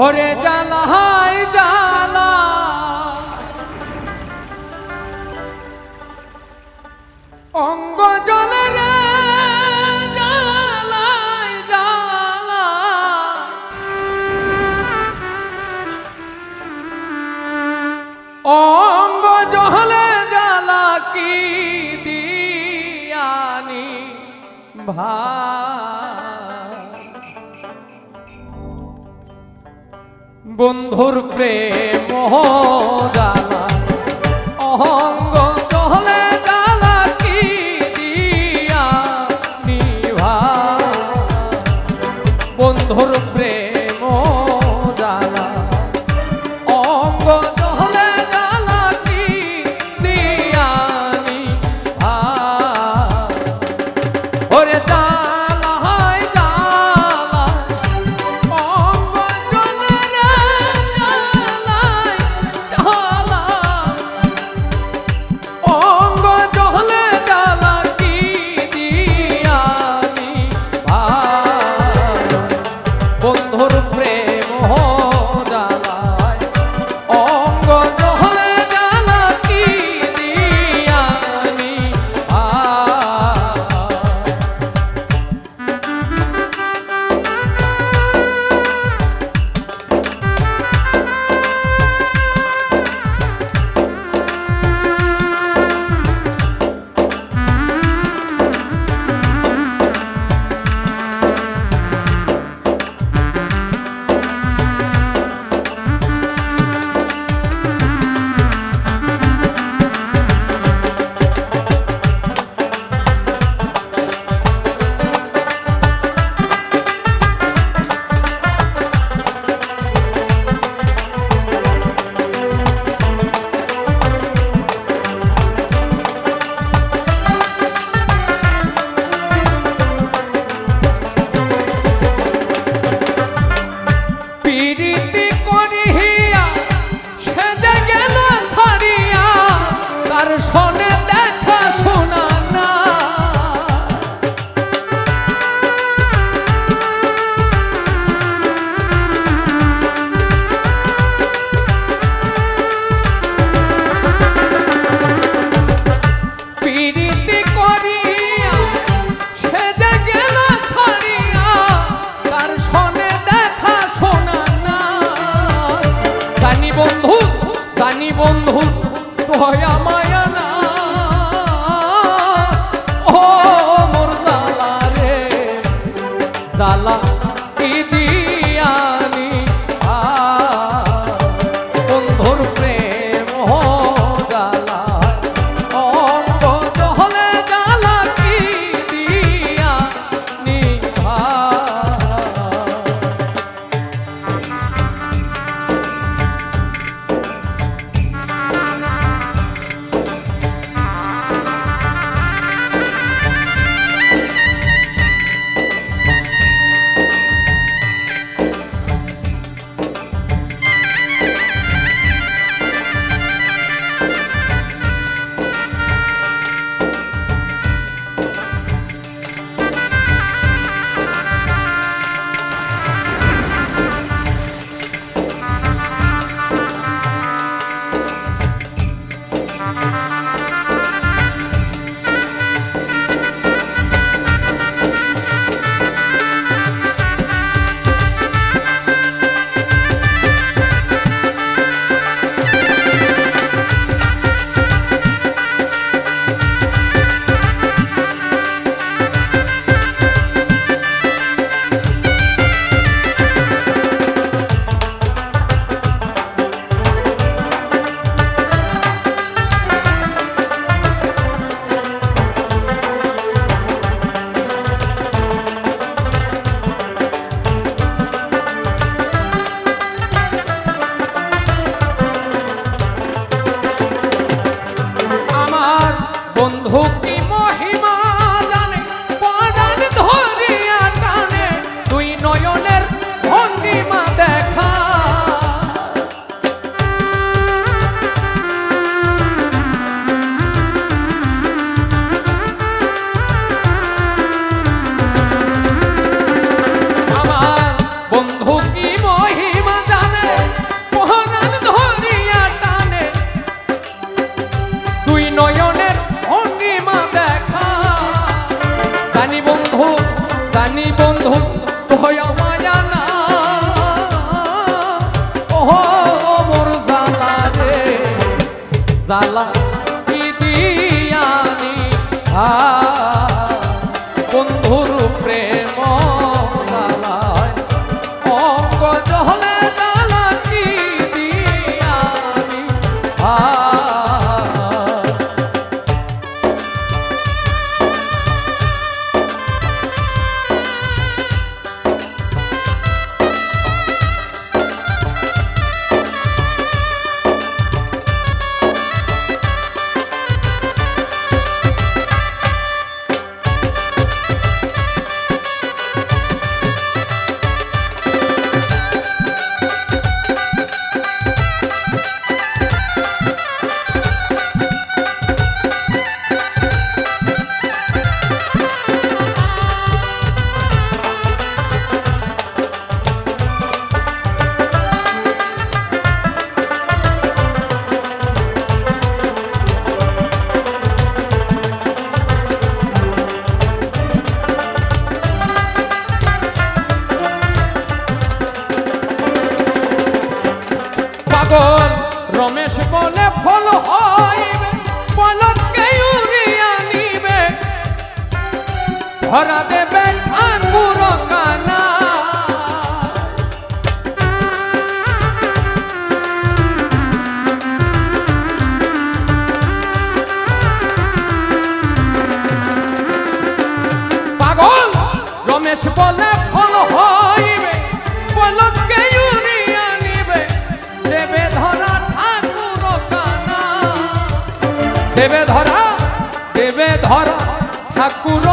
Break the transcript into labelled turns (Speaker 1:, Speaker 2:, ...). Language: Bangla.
Speaker 1: ওরে জালাহাই জালা অঙ্গ জলে জালাই জালা অঙ্গ জলে জালা কি দিয়ানি ভা বন্ধুর প্রেম যা হয়া মায়া না ও মোর জালা জালা 散了。তখন রমেশ বলে ফল হইবে পলককে উড়িয়া নিবে ধরা দেবে আঙ্গুর কানা। পাগল, রমেশ বলে ফল হয় দেবে ধরা দেবে ধরা ঠাকুর